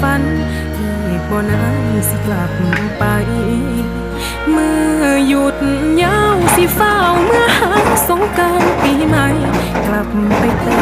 ฝันอีกบ่นานสิกลับไป เมื่อหยุดยาวสิเฝ้าเมื่อหาสงการปีใหม่ กลับไปเติ